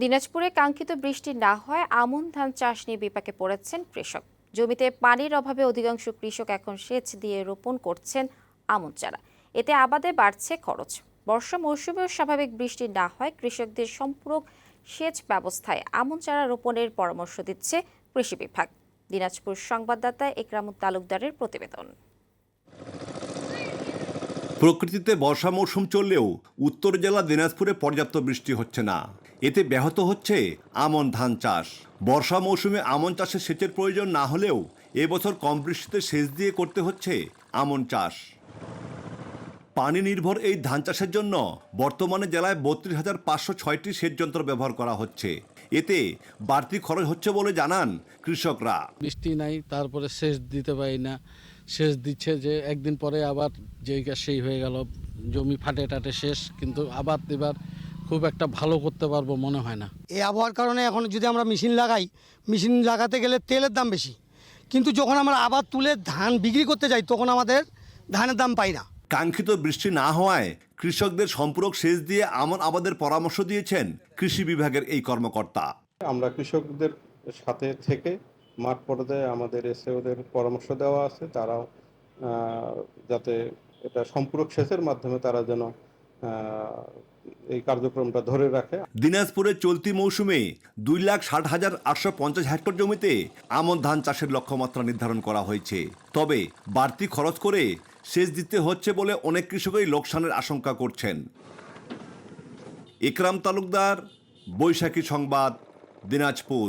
দিনাজপুরে কাঙ্ক্ষিত বৃষ্টি না হয়, আমন ধান চাষ নিয়ে বিপাকে পড়েছেন কৃষক। জমিতে পানির অভাবে অধিকাংশ কৃষক এখন সেচ দিয়ে রোপণ করছেন আমন চারা। এতে আবাদে বাড়ছে খরচ। বর্ষা মৌসুমেও স্বাভাবিক বৃষ্টি না হয়, কৃষকদের সম্পূরক সেচ ব্যবস্থায় আমন চারা রোপণের পরামর্শ দিচ্ছে কৃষি বিভাগ। দিনাজপুর সংবাদদাতা একরামুত তালুকদারের প্রতিবেদন। প্রকৃতিতে বর্ষা মৌসুম চললেও উত্তর জেলা দিনাজপুরে পর্যাপ্ত বৃষ্টি হচ্ছে না। এতে ব্যাহত হচ্ছে আমন ধান চাষ। বর্ষা মৌসুমে আমন চাষে সেচের প্রয়োজন না হলেও এবছর কম বৃষ্টিতে সেচ দিয়ে করতে হচ্ছে আমন চাষ। পানি নির্ভর এই ধান চাষের জন্য বর্তমানে জেলায় বত্রিশ হাজার পাঁচশো ছয়টি সেচ যন্ত্র ব্যবহার করা হচ্ছে। এতে বাড়তি খরচ হচ্ছে বলে জানান কৃষকরা। বৃষ্টি নাই, তারপরে সেচ দিতে পারি না। সেচ দিচ্ছে যে একদিন পরে আবার যেই কাজ সেই হয়ে গেল জমি ফাটে টাটে শেষ কিন্তু আবার এবার খুব একটা ভালো করতে পারব মনে হয় না। এই আবহাওয়ার কারণে এখন যদি আমরা মেশিন লাগাই মেশিন লাগাতে গেলে তেলের দাম বেশি। কিন্তু যখন আমরা আবার তুলে ধান বিক্রি করতে যাই তখন আমাদের ধানের দাম পাই না। কাঙ্ক্ষিত বৃষ্টি না হওয়ায় কৃষকদের সম্পূরক সেচ দিয়ে আমন আবাদের পরামর্শ দিয়েছেন কৃষি বিভাগের এই কর্মকর্তা। আমরা কৃষকদের সাথে থেকে মাঠ পর্যায়ে আমাদের এসে ওদের পরামর্শ দেওয়া আছে। তারাও যাতে এটা সম্পূরক সেচের মাধ্যমে তারা যেন এই কার্যক্রমটা ধরে রাখে। দিনাজপুরে চলতি মৌসুমে দুই লাখ ষাট হাজার আটশো পঞ্চাশ হেক্টর জমিতে আমন ধান চাষের লক্ষ্যমাত্রা নির্ধারণ করা হয়েছে। তবে বাড়তি খরচ করে সেচ দিতে হচ্ছে বলে অনেক কৃষকই লোকসানের আশঙ্কা করছেন। ইকরাম তালুকদার, বৈশাখী সংবাদ, দিনাজপুর।